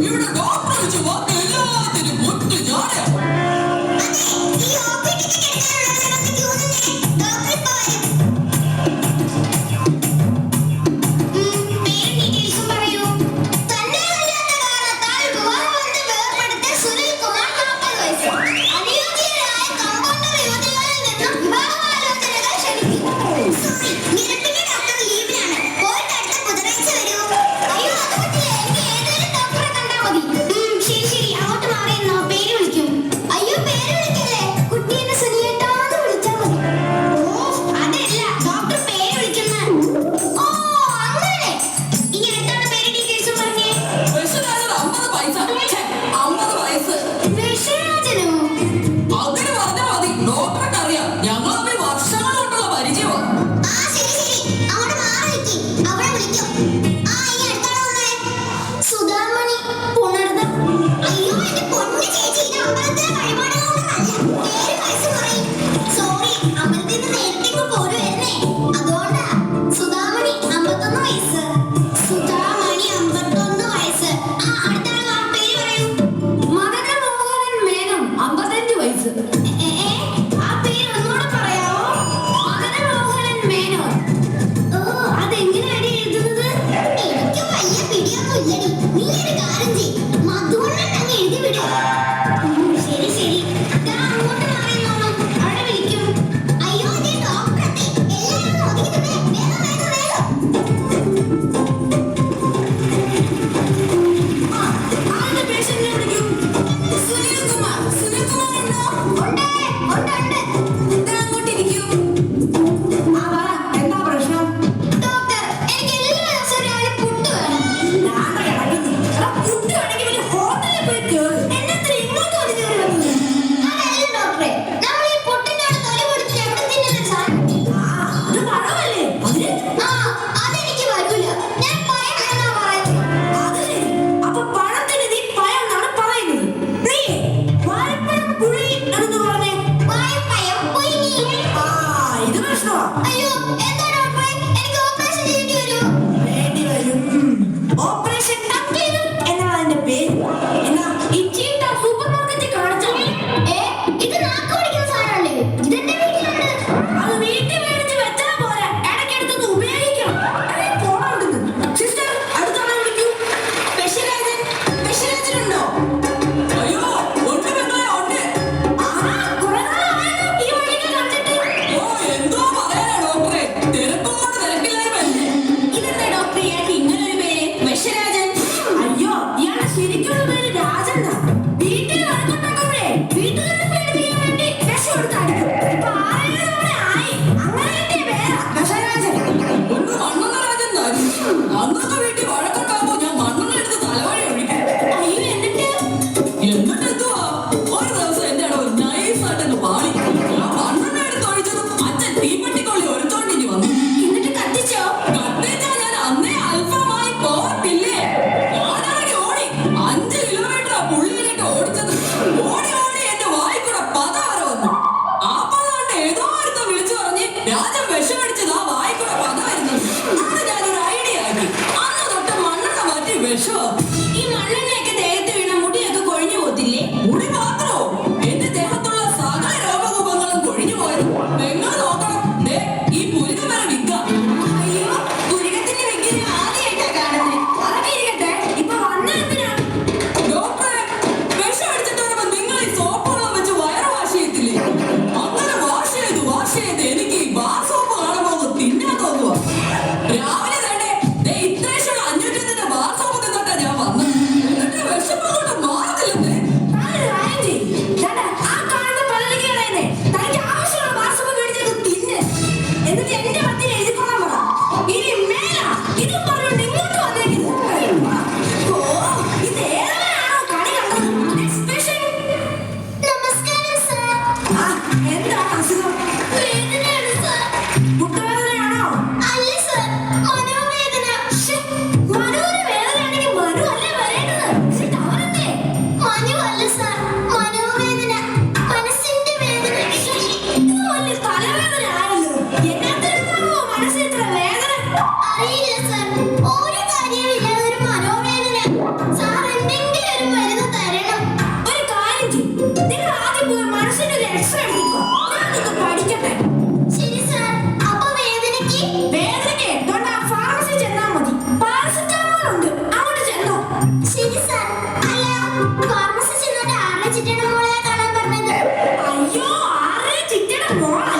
Юра, доброго чувак! മധുവണ്ണൻ അങ്ങ് എഴുതി വിടും. ഇത് പ്രശ്നോ അയ്യോ എന്താ ശരിക്കുള്ള പേര് Come on!